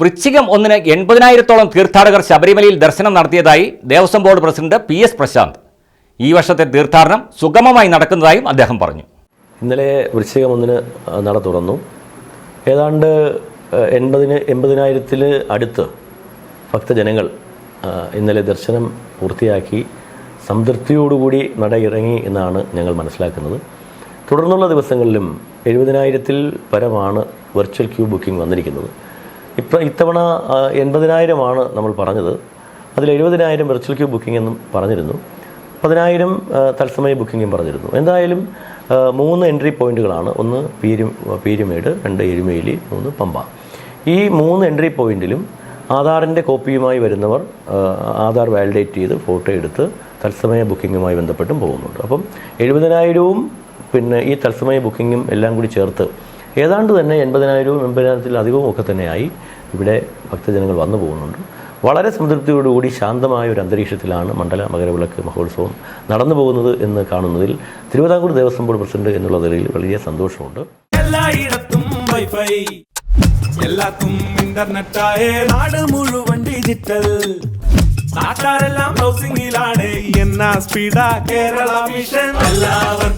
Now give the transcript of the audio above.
വൃശ്ചികം ഒന്നിന് എൺപതിനായിരത്തോളം തീർത്ഥാടകർ ശബരിമലയിൽ ദർശനം നടത്തിയതായി Devaswom board president P S Prasanth. ഈ വർഷത്തെ തീർത്ഥാടനം സുഗമമായി നടക്കുന്നതായും അദ്ദേഹം പറഞ്ഞു. ഇന്നലെ വൃശ്ചികം ഒന്നിന് നട തുറന്നു. ഏതാണ്ട് എൺപതിന് എൺപതിനായിരത്തിൽ അടുത്ത് ഭക്തജനങ്ങൾ ഇന്നലെ ദർശനം പൂർത്തിയാക്കി സംതൃപ്തിയോടുകൂടി നട ഇറങ്ങി എന്നാണ് ഞങ്ങൾ മനസ്സിലാക്കുന്നത്. തുടർന്നുള്ള ദിവസങ്ങളിലും എഴുപതിനായിരത്തിൽ പരമാണ് വെർച്വൽ ക്യൂ ബുക്കിംഗ് വന്നിരിക്കുന്നത്. ഇപ്പം ഇത്തവണ എൺപതിനായിരമാണ് നമ്മൾ പറഞ്ഞത്. അതിൽ എഴുപതിനായിരം വെർച്വൽ ക്യൂ ബുക്കിംഗ് എന്നും പറഞ്ഞിരുന്നു. പതിനായിരം തത്സമയ ബുക്കിങ്ങും പറഞ്ഞിരുന്നു. എന്തായാലും മൂന്ന് എൻട്രി പോയിന്റുകളാണ് ഒന്ന് പീരു പീരുമേട് രണ്ട് എരുമേലി മൂന്ന് പമ്പ. ഈ മൂന്ന് എൻട്രി പോയിന്റിലും ആധാറിന്റെ കോപ്പിയുമായി വരുന്നവർ ആധാർ വാലിഡേറ്റ് ചെയ്ത് ഫോട്ടോ എടുത്ത് തത്സമയ ബുക്കിങ്ങുമായി ബന്ധപ്പെട്ടും പോകുന്നുണ്ട്. അപ്പം എഴുപതിനായിരവും പിന്നെ ഈ തത്സമയ ബുക്കിങ്ങും എല്ലാം കൂടി ചേർത്ത് ഏതാണ്ട് തന്നെ എൺപതിനായിരവും എൺപതിനായിരത്തിലധികവും ഒക്കെ തന്നെയായി ഇവിടെ ഭക്തജനങ്ങൾ വന്നു പോകുന്നുണ്ട്. വളരെ സംതൃപ്തിയോടുകൂടി ശാന്തമായ ഒരു അന്തരീക്ഷത്തിലാണ് മണ്ഡല മകരവിളക്ക് മഹോത്സവം നടന്നു പോകുന്നത് എന്ന് കാണുന്നതിൽ തിരുവിതാംകൂർ ദേവസ്വം ബോർഡ് പ്രസിഡന്റ് എന്നുള്ള നിലയിൽ വലിയ സന്തോഷമുണ്ട്. വൈഫൈ. നാട് മുഴുവൻ ഡിജിറ്റൽ എന്നാ സ്പീഡാ കേരള മിഷൻ എല്ലാവർക്കും